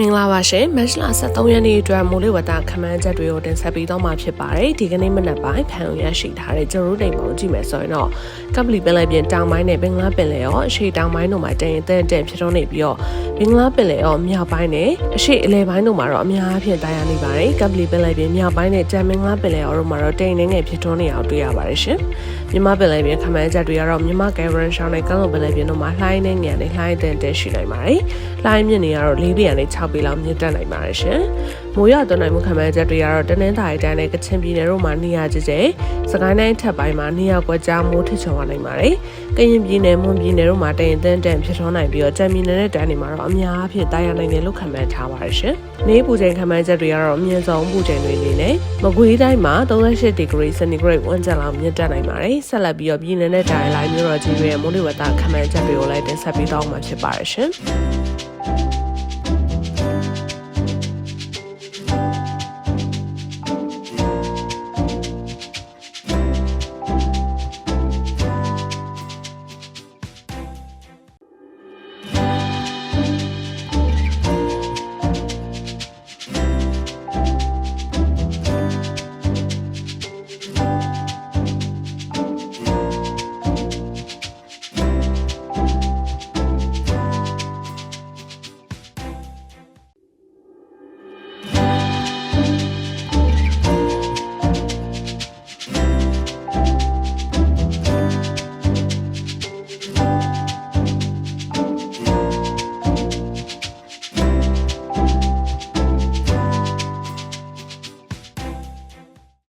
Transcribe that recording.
င်္ဂလာပါရှင်မတ်လ23ရက်နေ့အတွက်မိုးလေဝသခန့်မှန်းချက်တွေကိုတင်ဆက်ပေးတော့မှာဖြစ်ပါတယ်ဒီကနေ့မနက်ပိုင်းဖန်ရရှိထားတဲ့ကျွန်တော်တို့တိမ်ပုံကြည့်မယ်ဆိုရင်တော့ကပလီပင်လယ်ပြင်တောင်ပိုင်းနဲ့ဘင်္ဂလားပင်လယ်ရောအရှေ့တောင်ပိုင်းတို့မှာတရင်တဲ့တဲ့ဖြစ်တော့နေပြီးတော့ဘ င်္ဂလားပင်လယ်ရောမြောက်ပိုင်းနဲ့အရှေ့အလယ်ပိုင်းတို့မှာတော့အများအပြားတာယာနေပါတယ်ကပလီပင်လယ်ပြင်မြောက်ပိုင်းနဲ့ကြံဘင်္ဂလားပင်လယ်ရောတို့မှာတော့တရင်နေငယ်ဖြစ်တော့နေအောင်တွေ့ရပါတယ်ရှင်မြန်မာပင်လယ်ပြင်ခန့်မှန်းချက်တွေကတော့မြန်မာကယ်ဗရန်ရှောင်းနဲ့ကမ်းလွန်ပင်လယ်ပြင်တို့မှာလှိုင်းနေငယ်နဲ့လှိုင်းတဲ့တဲ့ရှိနိုင်ပါတယ်လှိုင်းမြင့်နေကတော့၄ပေကနေ6ပေလောက်မြင့်တက်နိုင်ပါတယ်ရှင်။မိုးရွာသွန်းနိုင်မှုခံမှန်းချက်တွေကတော့တနင်္သာရီတိုင်းနဲ့ကချင်ပြည်နယ်တို့မှာနေရာကျကျစကိုင်းတိုင်းထပ်ပိုင်းမှာနေရာကွက်ကြားမိုးထချုံရနိုင်ပါတယ်။ကရင်ပြည်နယ်မွန်ပြည်နယ်တို့မှာတရင်တန်းတန်ဖြစ်ထွန်းနိုင်ပြီးတော့ကြံပြည်နယ်နဲ့တန်းတွေမှာတော့အများအပြားတာယာနိုင်တယ်လို့ခံမှန်းထားပါတယ်ရှင်။နေပူချိန်ခံမှန်းချက်တွေကတော့အမြင့်ဆုံးပူချိန်တွေအနေနဲ့မကွေးတိုင်းမှာ38ဒီဂရီစင်တီဂရိတ်ဝန်းကျင်လောက်မြင့်တက်နိုင်ပါတယ်။ဆက်လက်ပြီးတော့ပြည်နယ်နဲ့တိုင်းလိုင်းမျိုးတော်ကြီးတွေရဲ့မိုးလေဝသခံမှန်းချက်တွေကိုလည်းတင်ဆက်ပေးတော့မှာဖြစ်ပါတယ်ရှင်။